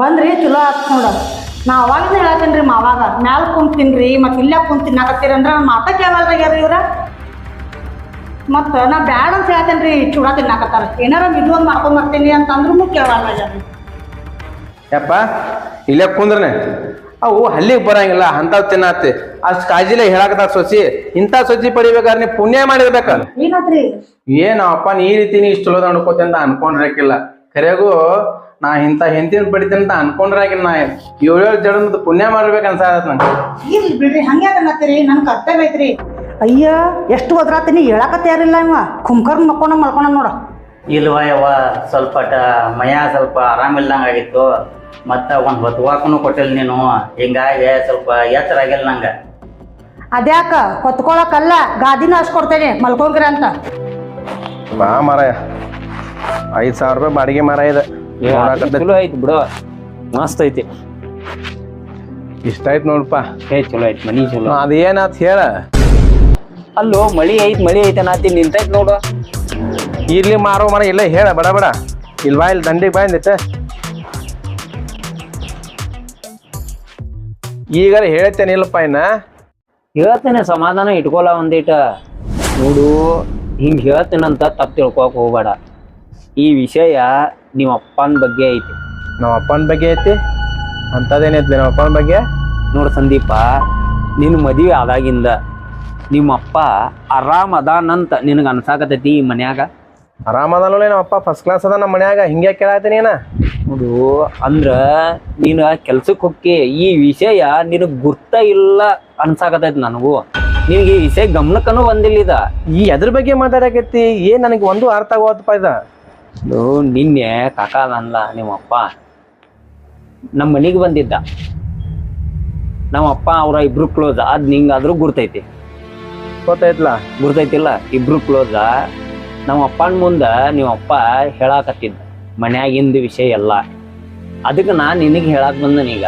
ಬಂದ್ರಿ ಚಲೋ ಆತ್ ನೋಡ. ನಾ ಅವಾಗಿಂದ ರೀ ಮಾವಾಗ ಮ್ಯಾಲ ಕುಂತೀನಿ ರೀ ಮತ್ತೆ ಇಲ್ಲೇ ಕುಂತ್ ತಿನ್ನಾಕತ್ತೀರಿ ಅಂದ್ರೆ ನನ್ನ ಮಾತಾ ಕೇಳಲ್ರಿ ಇವ್ರ. ಮತ್ತು ನಾ ಬ್ಯಾಡ ಅಂತ ಹೇಳ್ತೇನ್ರಿ ಚೂಡ ತಿನ್ನಾಕತ್ತಾರ. ಏನಾರ ಇದು ಒಂದು ಮಾಡ್ಕೊಂಡ್ ಬರ್ತೀನಿ ಅಂತಂದ್ರೂ ಕೇಳಲ್ರಿ ಯಪ್ಪ ಇಲ್ಲೇ ಕುಂದ್ರನೆ. ಅವು ಹಲ್ಲಿಗೆ ಬರಂಗಿಲ್ಲ ಅಂತ ತಿನ್ನತ್ತಿ ಅಷ್ಟು ಕಾಜಿಲೆ ಹೇಳಕತ್ತಾರ ಸೊಸಿ. ಇಂಥ ಸೊಸಿ ಪಡಿಬೇಕಾದ್ರೆ ನೀ ಪುಣ್ಯ ಮಾಡಿರ್ಬೇಕ. ಏನು ಏನಪ್ಪ ನೀ ಈ ರೀತಿ ನೀ ಇಷ್ಟು ಚಲೋ ಅಂತ ಅನ್ಕೊಂಡಿರಕ್ಕಿಲ್ಲ ಖರೆಗೂ ನಾ ಇಂಥ ಹೆಂತಿನ ಪಡಿತೀನಿ ಅಂತ ಅನ್ಕೊಂಡ್ರಾಗಿ ನಾ ಏಳೇಳು ಜಡ ಪುಣ್ಯ ಮಾಡ್ಬೇಕು ಅನ್ಸಾದತ್ ನಂಗೆ. ಇರ್ಲಿ ಬಿಡ್ರಿ ಹಂಗೆ ಅನ್ನತ್ತೀರಿ ನನ್ಗೆ ಕರ್ತವ್ಯ ಐತ್ರಿ ಅಯ್ಯ ಎಷ್ಟು ಒದ್ರಾತೀನಿ ಹೇಳಕತ್ತ ಯಾರಿಲ್ಲ ಇವ. ಕುಂಕರ್ನ ಮಕ್ಕೊಂಡ ಮಲ್ಕೊಂಡ ನೋಡ. ಇಲ್ವ ಯವ್ವ ಸ್ವಲ್ಪ ಟ- ಮೈಯ ಸ್ವಲ್ಪ ಆರಾಮಿಲ್ದಂಗೆ ಆಗಿತ್ತು. ಮತ್ತು ಒಂದು ಹೊತ್ವಾಕನು ಕೊಟ್ಟಿಲ್ಲ ನೀನು. ಹಿಂಗಾಗಿ ಸ್ವಲ್ಪ ಎಚ್ಚರ ಆಗಿಲ್ಲ ನಂಗೆ. ಅದ್ಯಾಕ ಹೊತ್ಕೊಳಕಲ್ಲ ಗಾದಿನ ಅಷ್ಟು ಕೊಡ್ತೇನೆ ಮಲ್ಕೊಂಗ್ರಿ ಅಂತ. ಬಾ ಮಾರಾಯ. ಐದ್ ಸಾವಿರ ರೂಪಾಯಿ ಬಾಡಿಗೆ ಮಾರಾಯ ಇದೆ. ಚಲೋ ಐತಿ ಬಿಡು. ಮಸ್ತ್ ಐತಿ. ಇಷ್ಟ ಆಯ್ತು ನೋಡಪ್ಪ ಏ ಚಲೋ ಐತಿ ಮನಿ ಚಲೋ. ಅದೇನಾತ್ ಹೇಳ? ಅಲ್ಲೋ ಮಳಿ ಐತಿ ಮಳಿ ಐತಿ ಅನ್ನತಿ ನಿಂತೈತಿ ನೋಡು. ಇರ್ಲಿ ಮಾರೋ ಮರ ಇಲ್ಲ ಹೇಳ ಬಡ ಬಡ. ಬಾ ಇಲ್ಲಿ ದಂಡಿಗೆ ಈಗ ಹೇಳ್ತೇನೆ ಇಲ್ಲಪ್ಪ ಇನ್ನ. ಹೇಳ್ತೇನೆ ಸಮಾಧಾನ ಇಟ್ಕೊಲ್ಲ ಒಂದಿಟ. ನೋಡು ಹಿಂಗ್ ಹೇಳ್ತೇನಂತ ತಪ್ಪು ತಿಳ್ಕೊಕ್ ಹೋಗ್ಬೇಡ. ಈ ವಿಷಯ ನಿಮ್ಮ ಅಪ್ಪನ ಬಗ್ಗೆ ಐತಿ. ನಮ್ಮ ಅಪ್ಪನ ಬಗ್ಗೆ ಐತಿ? ಅಂಥದ್ದೇನೈತಿ ನಮ್ಮ ಅಪ್ಪನ ಬಗ್ಗೆ? ನೋಡು ಸಂದೀಪ ನಿನ್ನ ಮದುವೆ ಆದಾಗಿಂದ ನಿಮ್ಮ ಅಪ್ಪ ಆರಾಮ್ ಅದಾನಂತ ನಿನಗೆ ಅನ್ಸಾಕತೈತಿ ಈ ಮನ್ಯಾಗ? ಆರಾಮದಲ್ಲ ನಮ್ಮ ಅಪ್ಪ ಫಸ್ಟ್ ಕ್ಲಾಸ್ ಅದ ನಮ್ಮ ಮನ್ಯಾಗ ಹಿಂಗೆ ಕೇಳತ್ತೀನಿ ಏನ ನೋಡು ಅಂದ್ರ ನೀನು ಕೆಲ್ಸಕ್ಕೆ ಹೋಗಿ ಈ ವಿಷಯ ನಿನಗೆ ಗುರ್ತ ಇಲ್ಲ ಅನ್ಸಾಕತೈತಿ ನನಗೂ. ನಿನಗೆ ಈ ವಿಷಯ ಗಮನಕ್ಕನು ಬಂದಿಲ್ಲ ಇದ ಈ ಎದ್ರ ಬಗ್ಗೆ ಮಾತಾಡಕತ್ತಿ? ಏನ್ ನನಗೆ ಒಂದು ಅರ್ಥ ಆಗೋದಪ್ಪ ಇದು? ನಿನ್ನೆ ಕಾಕ ಅಲ್ಲ ನಿಮ್ಮಪ್ಪ. ನಮ್ಮ ಮನೆಗೆ ಬಂದಿದ್ದ. ನಮ್ಮಪ್ಪ ಅವ್ರ ಇಬ್ರು ಕ್ಲೋಸ್ ಅದ್ ನಿಂಗಾದ್ರೂ ಗುರ್ತೈತಿ. ಗೊತ್ತಾಯ್ತಲ್ಲ ಗುರ್ತೈತಿಲ್ಲ ಇಬ್ರು ಕ್ಲೋಸ ನಮ್ಮ ಅಪ್ಪನ ಮುಂದ ನಿಮ್ಮ ಅಪ್ಪ ಹೇಳಾಕತ್ತಿದ್ದ ಮನ್ಯಾಗಿಂದ ವಿಷಯ ಎಲ್ಲ. ಅದಕ್ಕೆ ನಾ ನಿನಗೆ ಹೇಳಾಕ್ ಬಂದನೀಗ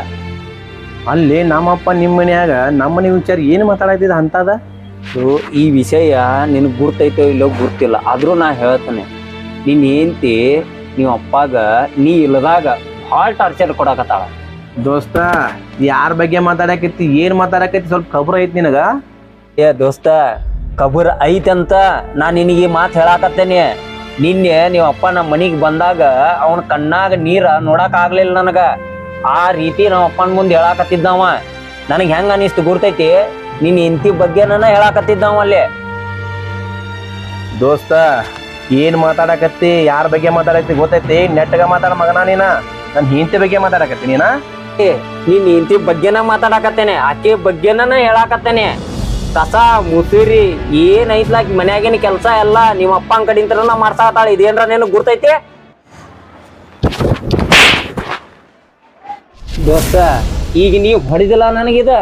ಅಲ್ಲಿ ನಮ್ಮಪ್ಪ ನಿಮ್ಮ ಮನ್ಯಾಗ ನಮ್ಮ ಮನೆ ವಿಚಾರ ಏನು ಮಾತಾಡತ್ತಿದ ಅಂತದ? ಸೊ ಈ ವಿಷಯ ನಿನಗೆ ಗುರ್ತೈತೋ ಇಲ್ಲೋ ಗುರ್ತಿಲ್ಲ ಆದರೂ ನಾ ಹೇಳ್ತೇನೆ. ನಿನ್ ಹೆಂಡ್ತಿ ನಿಮ್ಮ ಅಪ್ಪಾಗ ನೀ ಇಲ್ಲದಾಗ ಭಾಳ ಟಾರ್ಚರ್ ಕೊಡಕತ್ತಾಳ. ದೋಸ್ತ ಯಾರ ಬಗ್ಗೆ ಮಾತಾಡಕತ್ತಿ ಏನ್ ಮಾತಾಡಕತ್ತಿ ಸ್ವಲ್ಪ ಖಬರ್ ಐತಿ ನಿನಗ? ಏ ದೋಸ್ತ ಕಬೂರ್ ಐತಂತ ನಾ ನಿನಗೆ ಮಾತು ಹೇಳಾಕತ್ತೇನೆ. ನಿನ್ನೆ ನಿಮ್ಮ ಅಪ್ಪ ನಮ್ಮ ಮನೆಗೆ ಬಂದಾಗ ಅವನ ಕಣ್ಣಾಗ ನೀರ ನೋಡಕ್ ಆಗ್ಲಿಲ್ಲ ನನಗ. ಆ ರೀತಿ ನಮ್ಮ ಅಪ್ಪನ ಮುಂದೆ ಹೇಳಾಕತ್ತಿದ್ದವ. ನನಗೆ ಹೆಂಗ ಅನಿಸ್ತು ಗುರ್ತೈತಿ? ನಿನ್ನ ಹೆಂಡತಿ ಬಗ್ಗೆ ನನ್ನ ಹೇಳಾಕತ್ತಿದ್ದವ ಅಲ್ಲಿ. ದೋಸ್ತ ಏನ್ ಮಾತಾಡಕತ್ತಿ? ಯಾರ ಬಗ್ಗೆ ಮಾತಾಡಕತ್ತಿ? ಗೊತ್ತೈತಿ? ನೆಟ್ಟಗ ಮಾತಾಡ ಮಗನ ನೀನ? ನನ್ ಹಿಂತಿ ಬಗ್ಗೆ ಮಾತಾಡಕತ್ತಿ ನೀನ? ಏ, ನಿನ್ ಹೆಂಡತಿ ಬಗ್ಗೆನ ಮಾತಾಡಕತ್ತೇನೆ ಆಕೆ ಬಗ್ಗೆನ ಹೇಳಾಕತ್ತೇನೆ. ಕಸ ಮುಸುರಿ ಏನ್ ಐತ್ಲಾಕ್ ಮನ್ಯಾಗಿನ ಕೆಲಸ ಎಲ್ಲ ನಿಮ್ಮ ಅಪ್ಪನ ಕಡಿಂತ್ರನ ಮಾಡ್ಸಾಕತ್ತಾಳ ಇದೇನ್ರ ನೀನು ಗುರ್ತೈತಿ? ದೋಸ್ತ ಈಗ ನೀವ್ ಹೊಡಿದಿಲ್ಲ ನನಗಿದ?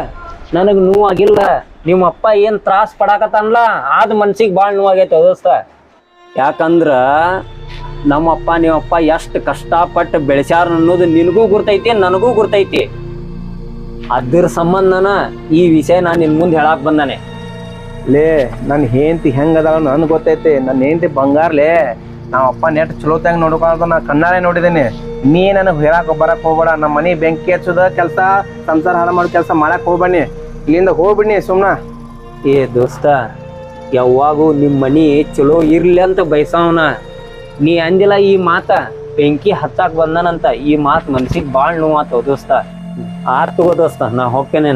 ನನಗ್ ನೋವಾಗಿಲ್ಲ. ನಿಮ್ಮ ಅಪ್ಪ ಏನ್ ತ್ರಾಸ್ ಪಡಾಕತ್ತಲ್ಲ ಆದ್ ಮನ್ಸಿಗೆ ಭಾಳ ನೋವಾಗೈತೆ ದೋಸ್ತ. ಯಾಕಂದ್ರ ನಮ್ಮಪ್ಪ ನಿಮ್ಮಪ್ಪ ಎಷ್ಟು ಕಷ್ಟಪಟ್ಟು ಬೆಳೆಸ್ಯಾರ ಅನ್ನೋದು ನಿನಗೂ ಗುರ್ತೈತಿ ನನಗೂ ಗುರ್ತೈತಿ. ಅದ್ರ ಸಂಬಂಧನ ಈ ವಿಷಯ ನಾನು ನಿನ್ ಮುಂದೆ ಹೇಳಕ್ ಬಂದಾನೆ. ಲೇ ನನ್ನ ಹೆಂಡತಿ ಹೆಂಗ್ ಅದಾಳ ನನ್ ಗೊತ್ತೈತಿ ನನ್ನ ಹೆಂಡತಿ ಬಂಗಾರ್ಲೇ ನಮ್ಮ ಅಪ್ಪ ನೆಟ್ ಚಲೋತ್ಯಾಂಗ ನೋಡ್ಕೊಂಡ ನಾ ಕಣ್ಣಾರೆ ನೋಡಿದ್ದೀನಿ ನೀ ನನಗೆ ಹೇಳಕ್ ಬರಕ್ ಹೋಗ್ಬೇಡ ನಮ್ಮ ಮನೆ ಬೆಂಕಿ ಹಚ್ಚುದ ಕೆಲಸ ಸಂಸಾರ ಹಾಳು ಮಾಡೋ ಕೆಲಸ ಮಾಡಕ್ ಹೋಗ್ಬಣ್ಣಿ ಇಲ್ಲಿಂದ ಹೋಗ್ಬಿಡ್ನಿ ಸುಮ್ನ. ಏ ದೋಸ್ತ ಯಾವಾಗೂ ನಿಮ್ಮ ಮನಿ ಚಲೋ ಇರ್ಲಿ ಅಂತ ಬಯಸವನ. ನೀ ಅಂದಿಲ್ಲ ಈ ಮಾತ? ಬೆಂಕಿ ಹತ್ತಾಕ್ ಬಂದನಂತ ಈ ಮಾತು ಮನ್ಸಿಗೆ ಭಾಳ ನೋವಾತವ ದೋಸ್ತ. ಆರ್ ತಗೋ ದೋಸ್ತ, ನಾ ಹೋಗ್ತೇನೆ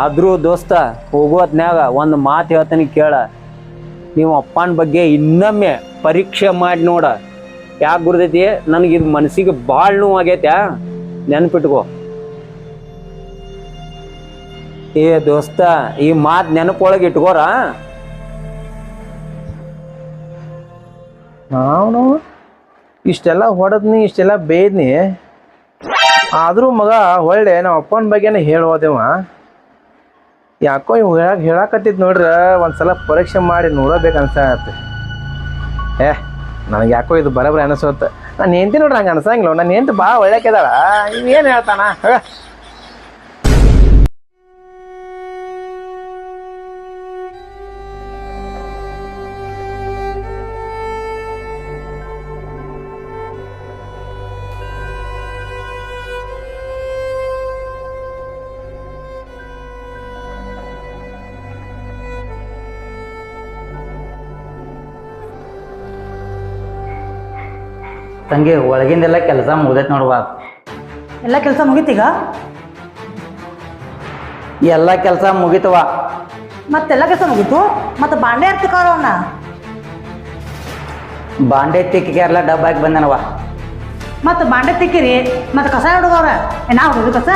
ಆದ್ರೂ ದೋಸ್ತ ಹೋಗೋತ್ನ್ಯಾಗ ಒಂದು ಮಾತು ಹೇಳ್ತೀನಿ ಕೇಳ. ನೀವು ಅಪ್ಪನ ಬಗ್ಗೆ ಇನ್ನೊಮ್ಮೆ ಪರೀಕ್ಷೆ ಮಾಡಿ ನೋಡ. ಯಾಕೆ ಗುರ್ತೈತಿ ನನಗೆ ಇದು ಮನಸ್ಸಿಗೆ ಭಾಳ ನೋವಾಗೈತೆ ನೆನ್ಪಿಟ್ಕೋ. ಏ ದೋಸ್ತ, ಈ ಮಾತ್ ನೆನಪೊಳಗೆ ಇಟ್ಕೋರ? ನಾನು ಇಷ್ಟೆಲ್ಲ ಹೊಡೆದ್ನಿ, ಇಷ್ಟೆಲ್ಲ ಬೇದ್ನಿ ಆದರೂ ಮಗ ಒಳ್ಳೆ ನಮ್ಮ ಅಪ್ಪನ ಬಗ್ಗೆನೇ ಹೇಳೋದೇವ. ಯಾಕೋ ಇವ್ ಹೇಳಕ್ ಹೇಳಕತ್ತಿದ್ ನೋಡ್ರ, ಒಂದ್ಸಲ ಪರೀಕ್ಷೆ ಮಾಡಿ ನೋಡಬೇಕು ಅನ್ಸತ್ತೆ ಏ, ನನಗೆ ಯಾಕೋ ಇದು ಬರಬರ ಅನಿಸುತ್ತೆ. ನಾನು ಹೆಂಡ್ತಿ ನೋಡ್ರಿ ಹಂಗೆ ಅನ್ಸಂಗಿಲ್ಲ ನನ್ನ ಹೆಂಡ್ತಿ ಭಾಳ ಒಳ್ಳೆಕಿದಾಳ. ಏನು ಹೇಳ್ತಾನ? ತಂಗಿ ಒಳಗಿಂದೆಲ್ಲ ಕೆಲಸ ಮುಗ್ದೈತೆ ನೋಡುವ ಎಲ್ಲ ಕೆಲಸ ಮುಗೀತೀಗ ಎಲ್ಲ ಕೆಲಸ ಮುಗಿತವ ಮತ್ತೆಲ್ಲ ಕೆಲಸ ಮುಗೀತು? ಮತ್ತೆ ಬಾಂಡೆ ಹರ್ತಿಕಾರ ಅವನ್ನ ಬಾಂಡೆ ತಿಕ್ಕಿಗೆಲ್ಲ ಡಬ್ಬಾಕಿ ಬಂದನವ ಮತ್ತೆ ಬಾಂಡೆ ತಿಕ್ಕಿರಿ ಮತ್ತೆ ಕಸ ಹುಡುಗವ್ರ ನಾ ಹುಡುಗ ಕಸ?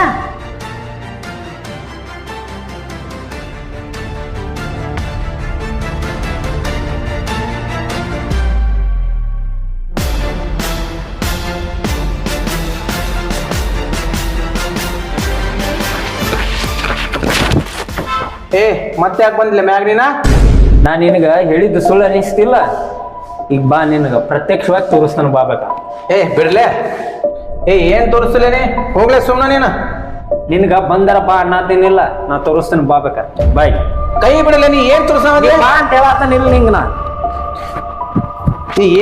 ಏ ಮತ್ತೆ ಯಾಕೆ ಬಂದಿಲ್ಲ ಮ್ಯಾಗ ನಾನು? ನಾ ನಿನಗ ಹೇಳಿದ್ದು ಸುಳ್ಳು ಅನಿಸ್ತಿಲ್ಲ ಈಗ ಬಾ ನಿನಗ ಪ್ರತ್ಯಕ್ಷವಾಗಿ ತೋರಿಸ್ತಾನ ಬಾಬಕ. ಏ ಬಿಡ್ಲೆ. ಏ ಏನ್ ತೋರಿಸ್ಲೇನೆ ಹೋಗ್ಲೆ ಸುಮ್ಮನೆ ನೀನು. ನಿನಗ ಬಂದರ ಬಾ ಅನ್ನತೇನಿಲ್ಲ ನಾ ತೋರಿಸ್ತೇನೆ ಬಾಬಕ. ಬಾಯ್. ಕೈ ಬಿಡಲ್ಲ ನೀ ಏನ್ ತೋರ್ಸ ಬಾ ಅಂತ ಹೇಳತ್ತಾನಿಲ್ಲ ನಿಂಗ ನಾ.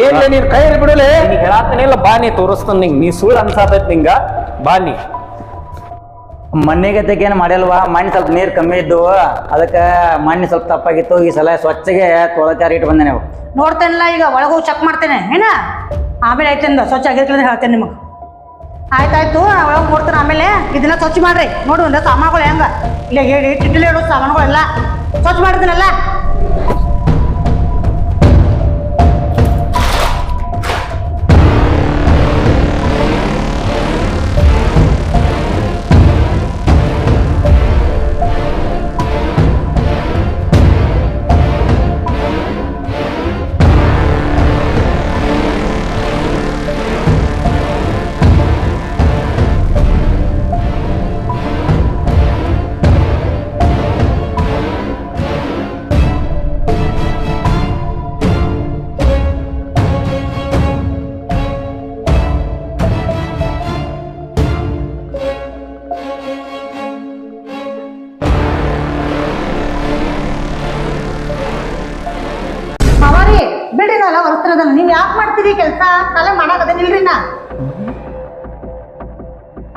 ಏನ್ ನೀನ್ ಕೈ ಬಿಡಲೆ? ನೀ ಹೇಳಾತನಿಲ್ಲ ಬಾ ನೀ ತೋರಿಸ್ತಾನ ನಿಂಗ. ನೀ ಸುಳ್ಳು ಅನ್ಸಾತೈತಿ ನಿಂಗ. ಬಾ ನೀ. ಮಣ್ಣಿಗೆ ಏನು ಮಾಡಿಲ್ವಾ? ಮಣ್ಣು ಸ್ವಲ್ಪ ನೀರು ಕಮ್ಮಿ ಇದ್ದವು ಅದಕ್ಕೆ ಮಣ್ಣು ಸ್ವಲ್ಪ ತಪ್ಪಾಗಿತ್ತು. ಈ ಸಲ ಸ್ವಚ್ಛಗೆ ತೊಳಕಾರಿ ಇಟ್ಟು ಬಂದೆ ನೀವು? ನೋಡ್ತೇನಲ್ಲ, ಈಗ ಒಳಗೆ ಚೆಕ್ ಮಾಡ್ತೇನೆ. ಏನ? ಆಮೇಲೆ ಆಯ್ತಂದ ಸ್ವಚ್ಛ ಆಗಿರ್ತದೆ ಹೇಳ್ತೇನೆ ನಿಮಗೆ. ಆಯ್ತಾಯ್ತು ಒಳಗೆ ನೋಡ್ತೇನೆ ಆಮೇಲೆ. ಇದನ್ನ ಸ್ವಚ್ಛ ಮಾಡ್ರಿ. ನೋಡು ಅಂದ್ರೆ ಸಾಮಾನುಗಳು ಹೆಂಗ? ಇಲ್ಲ ಹೇಳಿ ಟಿಟ್ಲಿ ಇಡೋ ಸಾಮಾನುಗಳೆಲ್ಲ ಸ್ವಚ್ಛ ಮಾಡಿದ್ದೀನಲ್ಲ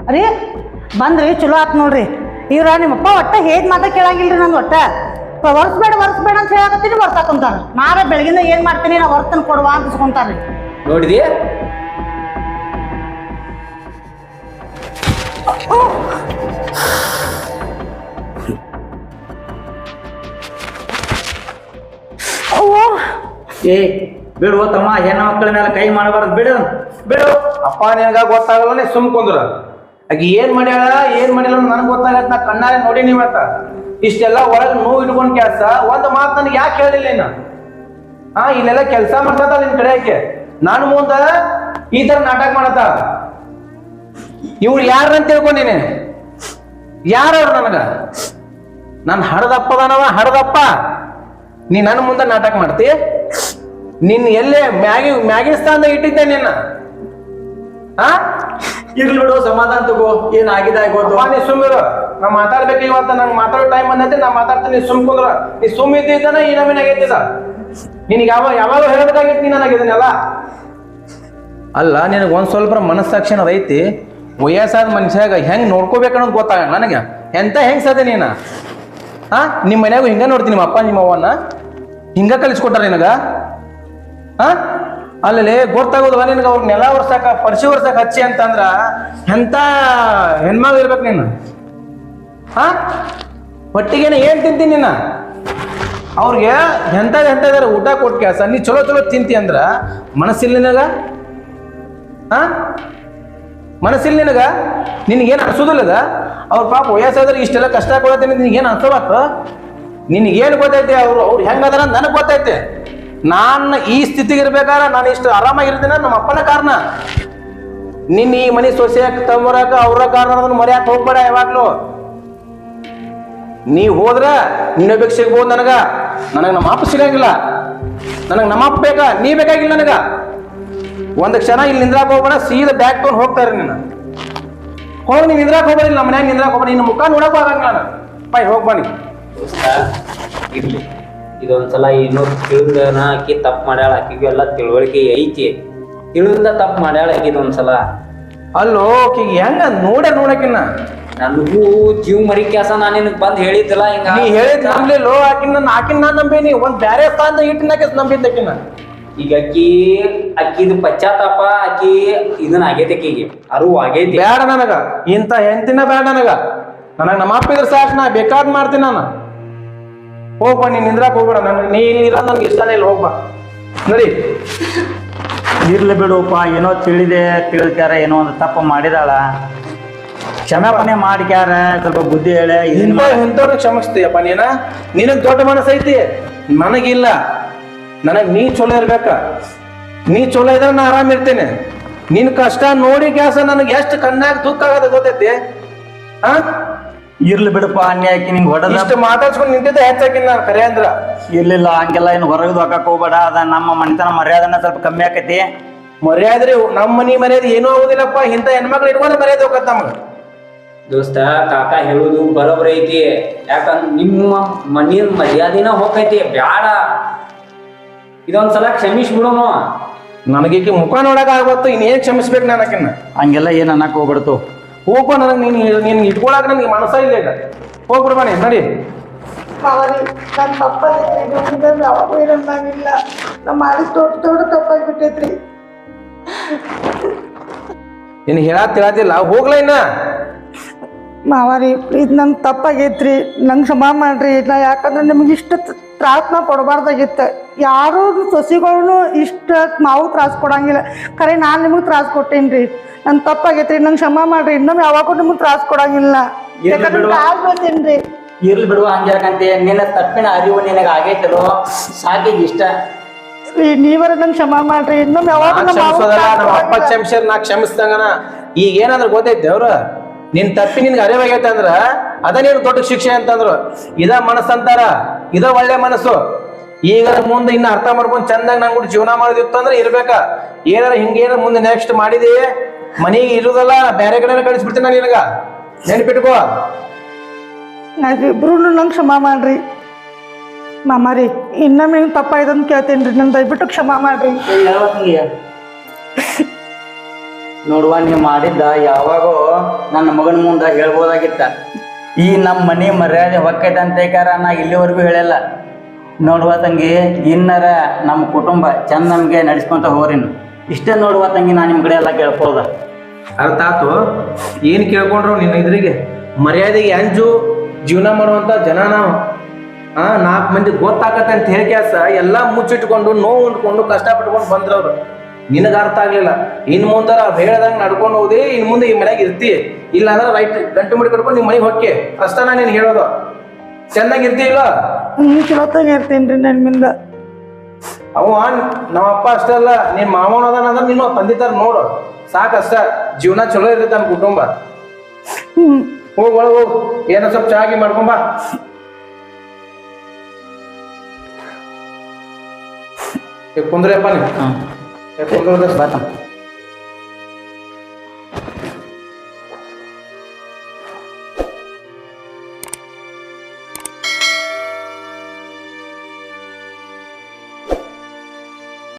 ಅರಿ ಬಂದ್ರಿ ಚಲೋ ಆತ್ ನೋಡ್ರಿ. ಇವ್ರ ನಿಮ್ಮಪ್ಪ ಒಟ್ಟ ಹೇಗ್ ಮಾತಾ ಕೇಳಂಗಿಲ್ರಿ ನಂದು ಒಟ್ಟ. ವರ್ಸ್ಬೇಡ ವರ್ಸ್ಬೇಡ ಅಂತ ಹೇಳಕತ್ತೀನಿ ವರ್ಸಾಕೊಂತಾರ ನಾವೇ ಬೆಳಗಿಂದ ಏನ್ ಮಾಡ್ತೀನಿ ನಾ ವರ್ತನ್ ಕೊಡುವ ಅಂತ ಇಸ್ಕೊಂತಾರ್ರಿ ನೋಡಿದಿ? ಏ ಬಿಡು ತಮ್ಮ ಹೆಣ್ಣು ಮಕ್ಕಳ ಮೇಲೆ ಕೈ ಮಾಡಬಾರ್ದು ಬಿಡು. ಬಿಡು. ಅಪ್ಪ ನಿನಗ ಗೊತ್ತಾಗಲ್ಲ ನೀ ಸುಮ್ ಕುಂದ್ರ ಆಕಿ ಏನ್ ಮಾಡ್ಯಾಳ, ಏನ್ ಮಾಡಿಲ್ಲ ನನಗೆ ಗೊತ್ತಾಗತ್ತ. ನಾ ಕಣ್ಣಾರೆ ನೋಡಿ ನೀವತ್ತ ಇಷ್ಟೆಲ್ಲ ಒಳಗ್ ನೋವು ಇಟ್ಕೊಂಡ್ ಕೆಲ್ಸ. ಒಂದ್ ಮಾತು ನನಗೆ ಯಾಕೆ ಹೇಳಿಲ್ಲ ನೀನು? ಹಾ ಇಲ್ಲೆಲ್ಲ ಕೆಲಸ ಮಾಡ್ತಾ ನಿನ್ ಕಡೆ ಆಕೆ. ನಾನು ಮುಂದ ಈ ತರ ನಾಟಕ ಮಾಡತ್ತ. ಇವ್ರು ಯಾರಂತ ತಿಳ್ಕೊಂಡಿನಿ. ಯಾರವ್ರು ನನಗ? ನಾನು ಹಡದಪ್ಪದನವ ಹಡದಪ್ಪ ನೀ ನನ್ನ ಮುಂದೆ ನಾಟಕ ಮಾಡ್ತಿ? ನಿನ್ ಎಲ್ಲೇ ಮ್ಯಾಗಿ, ಮ್ಯಾಗಿನ ಸ್ಥಾನ ಇಟ್ಟಿದ್ದೆ ನಿನ್ನ. ಹಾ ಇರ್ಲಿ ಬಿಡು ಸಮಾಧಾನ ತಗೋ. ಏನ್ ಆಗಿದೆ? ಆಗೋದು ನೀ ಸುಮ್ಮಿರು ನಾ ಮಾತಾಡ್ಬೇಕು ಇವತ್ತ ನಂಗೆ ಮಾತಾಡೋ ಟೈಮ್ ಬಂದೈತಿ ನಾ ಮಾತಾಡ್ತೀನಿ ನೀ ಸುಮ್ ಕುಂದ್ರ. ನೀ ಸುಮ್ ಇದ್ದಿದ್ದಾನ ಈ ನಮೀನ್ ಆಗೈತಿಲ್ಲ. ನಿನಗೆ ಯಾವ ಯಾವಾಗ ಹೇಳ್ಬೇಕಾಗಿತ್ತು ನೀ ನನಗೆ ಇದನ್ನೆಲ್ಲ? ಅಲ್ಲ ನಿನಗೆ ಒಂದ್ ಸ್ವಲ್ಪ ಮನಸ್ಸಾಕ್ಷಣ ಐತಿ. ವಯಸ್ಸಾದ ಮನುಷ್ಯಾಗ ಹೆಂಗ್ ನೋಡ್ಕೋಬೇಕನ್ನೋದು ಗೊತ್ತಾಗ ನನಗೆ. ಎಂತ ಹೆಂಗ್ ಸದೆ ನೀನ? ಹಾ ನಿಮ್ಮ ಮನ್ಯಾಗ ಹಿಂಗ ನೋಡ್ತೀನಿ ನಿಮ್ಮ ಅಪ್ಪ ನಿಮ್ಮ ಅವ್ವನ ಹಿಂಗ ಕಲಿಸ್ಕೊಟ್ಟಾರ ನಿನಗ? ಹಾ ಅಲ್ಲಲ್ಲಿ ಗೊತ್ತಾಗೋದು ನಿನಗೆ ಅವ್ರ ನೆಲ ಒರ್ಸಾಕ ಪರಿಶಿ ಒರ್ಸಾಕ ಹಚ್ಚಿ ಅಂತಂದ್ರ ಎಂತ ಹೆಣ್ಮಗಳು ಇರ್ಬೇಕು ನೀನು? ಹಾ? ಒಟ್ಟಿಗೆ ಏನ್ ತಿಂತೀನಿ ನೀನ? ಅವ್ರಿಗೆ ಎಂತ ಎಂಥದಾರ ಊಟ ಕೊಟ್ಟು ಕೆಲಸ, ನೀ ಚಲೋ ಚಲೋ ತಿಂತಿ ಅಂದ್ರ ಮನಸ್ಸಿಲ್ಲ ನಿನಗ? ಹಾ? ಮನಸ್ಸಿಲ್ಲ ನಿನಗ? ನಿನಗೇನು ಅನ್ಸೋದಿಲ್ಲದ? ಅವ್ರ ಪಾಪ ವಯಸ್ಸಾದ್ರೆ ಇಷ್ಟೆಲ್ಲ ಕಷ್ಟ ಕೊಡತ್ತೀನಿ ನಿನಗೇನು ಅನ್ಸೋಬಾರ್ದು ನಿನಗೇನು ಗೊತ್ತೈತೆ ಅವ್ರು ಅವ್ರು ಹೆಂಗದಾರ ನನಗೆ ಗೊತ್ತೈತೆ. ನಾನು ಈ ಸ್ಥಿತಿಗೆ ಇರ್ಬೇಕಾದ್ರೆ ನಾನು ಇಷ್ಟು ಆರಾಮಾಗಿರ್ತೀನಿ ನಮ್ಮ ಅಪ್ಪನ ಕಾರಣ. ನಿನ್ನ ಈ ಮನೆ ಸೊಸೆಯಕ್ಕೆ ತಮ್ಮರಕ ಅವ್ರ ಕಾರಣ ಅದನ್ನು ಮರ್ಯಾಕ ಹೋಗ್ಬೇಡ ಯಾವಾಗ್ಲೂ. ನೀ ಹೋದ್ರ ನಿನ್ನ ಸಿಗ್ಬೋದು ನನಗ. ನನಗೆ ನಮ್ಮ ಅಪ್ಪ ಸಿಗಂಗಿಲ್ಲ. ನನಗೆ ನಮ್ಮ ಅಪ್ಪ ಬೇಕಾ? ನೀ ಬೇಕಾಗಿಲ್ಲ ನನಗ. ಒಂದು ಕ್ಷಣ ಇಲ್ಲಿ ನಿಂದ್ರಾಕ ಹೋಗ್ಬೇಡ, ಸೀದಾ ಬ್ಯಾಕ್ ತೊಗೊಂಡು ಹೋಗ್ತಾರೆ ನೀನು. ಹೋಗಿ, ನೀನು ನಿಂದ್ರಾಕ ಹೋಗ್ಬೇಡ ನಮ್ಮ ಮನ್ಯಾಗ ನಿಂದ್ರಾಕ ಹೋಗ್ಬೇಡ. ನಿನ್ನ ಮುಖ ನೋಡಕ್ ಆಗಂಗಿಲ್ಲ ನಾನು. ಪಾಯ್ ಹೋಗ್ಬಾನಿ ಇರ್ಲಿ. ಇದೊಂದ್ಸಲ ಏನು ತಿಳಿದನ ಆಕಿ ತಪ್ಪು ಮಾಡ್ಯಾಳ ಆಕಿಗೂ ಎಲ್ಲ ತಿಳುವಳಿಕೆ ಐತಿ. ತಿಳಿದ ತಪ್ಪು ಮಾಡ್ಯಾಳ ಆಕಿ ಇದೊಂದ್ಸಲ. ಅಲ್ಲೋ ಆಕಿಗೆ ಹೆಂಗ ನೋಡ ನೋಡಕಿನ್ನ? ನನಗೂ ಜೀವ ಮರಿ ಕ್ಯಾಸ ನಾನು ನಿನಗೆ ಬಂದು ಹೇಳಿದ್ದಿಲ್ಲ ಹಿಂಗ ನೀ ಹೇಳಿದ್ ನಂಬ್ಲಿಲ್ಲೋ ಆಕಿನ ನಾನು ಆಕಿನ ನಾನು ನಂಬೇನಿ ಒಂದ್ ಬ್ಯಾರೆ ಸ್ಥಾನದಾಗ ನಂಬಿದ್ದ ಆಕಿನ? ಈಗ ಅಕ್ಕಿ ಅಕ್ಕಿದು ಪಶ್ಚಾತ್ತಾಪ ಅಕ್ಕಿ ಇದನ್ನ ಆಗೈತೆ ಅಕ್ಕಿಗೆ ಅರು ಆಗೈತಿ. ಬೇಡ ನನಗ ಇಂಥ ಹೆಂಡತಿನ ಬೇಡ ನನಗ. ನನಗೆ ನಮ್ಮ ಅಪ್ಪ ಇದ್ರ ಸಾಕು ನಾ ಬೇಕಾದ್ ಮಾಡ್ತೀನಿ ನಾನು. ಹೋಗ್ಬಾ ನೀನ್ ನಿಂದ್ರಾಕ್ ಹೋಗ್ಬೇಡ ನನ್ ನೀ ಇರೋದು ನನ್ಗೆ ಇಷ್ಟನೇ ಇಲ್ಲ ಹೋಗ್ಬಾ. ನಡಿ. ಇರ್ಲಿ ಬಿಡುಪ್ಪ ಏನೋ ತಿಳಿದೆ ತಿಳಿದ್ಯಾರ ಏನೋ ಒಂದು ತಪ್ಪು ಮಾಡಿದಾಳ. ಕ್ಷಮಾಪಣೆ ಮಾಡ್ಕ್ಯಾರ ಸ್ವಲ್ಪ ಬುದ್ಧಿ ಹೇಳೆ ಇದನ್ನ ಇಂಥ ಮಾಡ್- ಇಂಥವ್ರಿಗೆ ಕ್ಷಮಿಸ್ತೀಯಪ್ಪ ನೀನ? ನಿನಗ್ ದೊಡ್ಡ ಮನಸ್ಸು ಐತಿ ನನಗಿಲ್ಲ. ನನಗ್ ನೀ ಚಲೋ ಇರ್ಬೇಕ. ನೀ ಚಲೋ ಇದ್ರೆ ನಾ ಆರಾಮ್ ಇರ್ತೇನೆ. ನಿನ್ ಕಷ್ಟ ನೋಡಿ ಗ್ಯಾಸ ನನಗೆ ಎಷ್ಟು ಕಣ್ಣಾಗ ದುಃಖ ಆಗದ ಗೊತ್ತೈತಿ? ಆ? ಇರ್ಲಿ ಬಿಡಪ್ಪ ಅನ್ಯಾಯಕ್ಕೆ ನಿಂಗೆ ಹೊಡೆದ ಇಷ್ಟು ಮಾತಾಡ್ಸ್ಕೊಂಡು ನಿಂತಿದ್ದೆ ಹೆಚ್ಚಾಕಿಲ್ಲ ನಾನು ಖರೆ ಅಂದ್ರ ಇರ್ಲಿಲ್ಲ ಹಂಗೆಲ್ಲ ಏನು ಹೊರಗೆ ಹಾಕಕ್ ಹೋಗ್ಬೇಡ ಅದ ನಮ್ಮ ಮನೆತನ ಮರ್ಯಾದನ ಸ್ವಲ್ಪ ಕಮ್ಮಿ ಆಕೈತಿ. ಮರ್ಯಾದ್ರಿ ನಮ್ಮ ಮನಿ ಮರ್ಯಾದೆ ಏನೂ ಆಗುದಿಲ್ಲಪ್ಪ ಇಂಥ ಹೆಣ್ಮಕ್ಳು ಇಟ್ಕೊಂಡು ಮರ್ಯಾದೆ ಹೋಗತ್ ನಮ್ಗೆ. ದೋಸ್ತ ಕಾಕ ಹೇಳುದು ಬರೋಬ್ರ ಐತಿ. ಯಾಕಂದ್ರ ನಿಮ್ಮ ಮನಿಯ ಮರ್ಯಾದಿನ ಹೋಗೈತಿ ಬ್ಯಾಡ. ಇದೊಂದ್ಸಲ ಕ್ಷಮಿಸ್ ಬಿಡೋನು ನನಗೀಗ ಮುಖ ನೋಡಕ್ ಆಗ್ಬೋದು ಇನ್ನೇನ್ ಕ್ಷಮಿಸ್ಬೇಕು ನಾನು ಆಕಿನ್ನ ಹಂಗೆಲ್ಲ ಏನು ಅನ್ನಕ್ ಹೋಗ್ಬಿಡ್ತು? ಹೋಗ್ಬಾ ನನಗೆ ನೀನು ನೀನು ಇಟ್ಕೊಳಕ್ ನನಗೆ ಮನಸ ಇಲ್ಲ ಈಗ. ಹೋಗ್ಬಿಡ್ಬಾನೆ ನಡಿ. ಮಾವರಿ ನನ್ನ ತಪ್ಪಾಗೈತ್ರಿ ಯಾವಾಗೂ ಇರಂಗಿಲ್ಲ ನಮ್ಮ ದೊಡ್ಡ ದೊಡ್ಡ ತಪ್ಪಾಗ್ಬಿಟ್ಟೈತ್ರಿ. ನಿನ್ ಹೇಳಾತ್ ಹೇಳತ್ತಿಲ್ಲ ಹೋಗ್ಲ ಇನ್ನ. ಮಾವಾರಿ ಇದು ನಂಗೆ ತಪ್ಪಾಗೈತ್ರಿ ನಂಗೆ ಕ್ಷಮಾ ಮಾಡ್ರಿ ನಾ ಯಾಕಂದ್ರೆ ನಿಮ್ಗೆ ಇಷ್ಟು ತ್ರಾಸನ ನಾ ಕೊಡಬಾರ್ದಾಗಿತ್ತು. ಯಾರೂ ಸೊಸಿಗಳು ಇಷ್ಟು ನಾವು ತ್ರಾಸ ಕೊಡಂಗಿಲ್ಲ. ಖರೆ ನಾನು ನಿಮಗೆ ತ್ರಾಸ ಕೊಟ್ಟೇನಿ ರೀ ನನ್ನ ತಪ್ಪಾಗೈತ್ರಿ ನಂಗೆ ಕ್ಷಮಾ ಮಾಡ್ರಿ ಇನ್ನೊಮ್ಮೆ ಯಾವಾಗೂ ನಿಮಗೆ ತ್ರಾಸ ಕೊಡಂಗಿಲ್ಲ. ಯಾಕಂದ್ರೆ ಬಿಡು. ಕಾಲ್ ಬೀಳ್ತೀನಿ ರೀ ಇರ್ಲಿ ಬಿಡುವ ಹಂಗ್ಯಾಕಂತೆ ನಿನ್ನ ತಪ್ಪಿನ ಅರಿವು ನಿನಗೆ ಆಗೈತಲ್ಲೋ ಸಾಕಿ ಇಷ್ಟ. ರೀ ನೀವರ ನಂಗೆ ಕ್ಷಮಾ ಮಾಡ್ರಿ ಇನ್ನೊಮ್ಮೆ ಯಾವಾಗ ನಾ ಕ್ಷಮಿಸೋದಲ್ಲ ನಮ್ಮ ಅಪ್ಪ ಕ್ಷಮಿಸ್ಯಾರ ನಾ ಕ್ಷಮಿಸ್ದಂಗನ. ಈಗ ಏನಾದ್ರು ಗೊತ್ತೈತಿ ಅವ್ರ ನಿನ್ ತಪ್ಪಿ ನಿನ್ಗೆ ಅರಿವಾಗೈತೆ ಅಂದ್ರ ಅದ ನೀನು ದೊಡ್ಡ ಶಿಕ್ಷೆ ಅಂತಂದ್ರು. ಇದ ಮನಸ್ಸು ಅಂತಾರ ಇದ ಒಳ್ಳೆ ಮನಸ್ಸು. ಈಗ ಮುಂದೆ ಇನ್ನ ಅರ್ಥ ಮಾಡ್ಕೊಂಡು ಚಂದಾಗ ನಂಗೆ ಕೂಡ ಜೀವನ ಮಾಡೋದಿತ್ತು ಅಂದ್ರೆ ಇರ್ಬೇಕ. ಏನಾರ ಹಿಂಗೇನ ಮುಂದೆ ನೆಕ್ಸ್ಟ್ ಮಾಡಿದಿ ಮನೆಗೆ ಇರುದಲ್ಲ ಬೇರೆ ಕಡೆ ಕಳಿಸ್ಬಿಡ್ತೀನಿ ನಾನು ನಿನಗ. ನೆನ್ಪಿಟ್ಕೋ. ಇಬ್ರು ನಂಗೆ ಕ್ಷಮಾ ಮಾಡ್ರಿ. ಮಾಮಾರಿ ಇನ್ನೊಮ್ಮೆ ಹಿಂಗೆ ತಪ್ಪಾಯ್ತು ಅಂತ ಕೇಳ್ತೀನಿ ರೀ. ನನ್ನ ದಯವಿಟ್ಟು ಕ್ಷಮಾ ಮಾಡ್ರಿ. ನೋಡುವ ನೀವು ಮಾಡಿದ್ದ ಯಾವಾಗೋ ನನ್ನ ಮಗನ ಮುಂದೆ ಹೇಳ್ಬೋದಾಗಿತ್ತ. ಈ ನಮ್ಮ ಮನೆ ಮರ್ಯಾದೆ ಹೊಕ್ಕೈತೆ ಅಂತೇಕಾರ ನಾ ಇಲ್ಲಿವರೆಗೂ ಹೇಳಲ್ಲ. ನೋಡುವ ತಂಗಿ, ಇನ್ನರ ನಮ್ಮ ಕುಟುಂಬ ಚಂದ ನಮಗೆ ನಡೆಸ್ಕೊಂತ ಹೋರಿನು ಇಷ್ಟೇ ನೋಡುವ ತಂಗಿ ನಾನು ನಿಮ್ಮ ಕಡೆ ಎಲ್ಲ ಕೇಳ್ಬೋದ ಅರ್ಥ ಆತು. ಏನು ಕೇಳ್ಕೊಂಡ್ರು ನಿನ್ನ ಇದ್ರಿಗೆ ಮರ್ಯಾದೆಗೆ ಅಂಜು, ಜೀವನ ಮಾಡುವಂಥ ಜನ ನಾವು. ಆ, ನಾಲ್ಕು ಮಂದಿ ಗೊತ್ತಾಗತ್ತೆ ಅಂತ ಹೇಳಿ ಕೆಲಸ, ಎಲ್ಲ ಮುಚ್ಚಿಟ್ಕೊಂಡು ನೋವು ಉಂಡ್ಕೊಂಡು ಕಷ್ಟಪಟ್ಕೊಂಡು ಬಂದ್ರವ್ರು. ನಿನಗ ಅರ್ಥ ಆಗ್ಲಿಲ್ಲ. ಇನ್ ಮುಂದರ ಹೇಳ್ದಂಗೆ ನಡ್ಕೊಂಡು ಹೋದಿ ಇನ್ ಮುಂದೆ ಈ ಮನೆಗೆ ಇರ್ತಿ. ಇಲ್ಲ ಅಂದ್ರೆ ರೈಟ್ ಗಂಟು ಮುಡಿ ಕಟ್ಕೊಂಡು ನಿಮ್ಮ ಮನೆಗೆ ಹೋಗಿ ಅಷ್ಟ ನಾನು ನೀನ್ ಹೇಳೋದು ಚೆನ್ನಾಗಿ ಇಲ್ಲ? ಹ್ಞೂ ಚಲೋತ್ತಾಗ ಇರ್ತೀನಿ ರೀ ನನ್ನಿಂದ ಅವ ನಮ್ಮ ಅಪ್ಪ ಅಷ್ಟೇ ಅಲ್ಲ ನಿನ್ ಮಾವನ ಅದಾನ ಅಂದ್ರೆ ನೀನು ತಂದಿತಾರ ನೋಡು. ಸಾಕಷ್ಟ ಜೀವನ ಚಲೋ ಇರ್ತೈತೆ ನಮ್ಮ ಕುಟುಂಬ. ಹೋಗ್ ಒಳಗ್ ಹೋಗ್. ಏನೋ ಸ್ವಲ್ಪ ಚಾಗಿ ಮಾಡ್ಕೊಂಬ ಕುಂದ್ರಪ್ಪ ನೀವು 工作都失败了。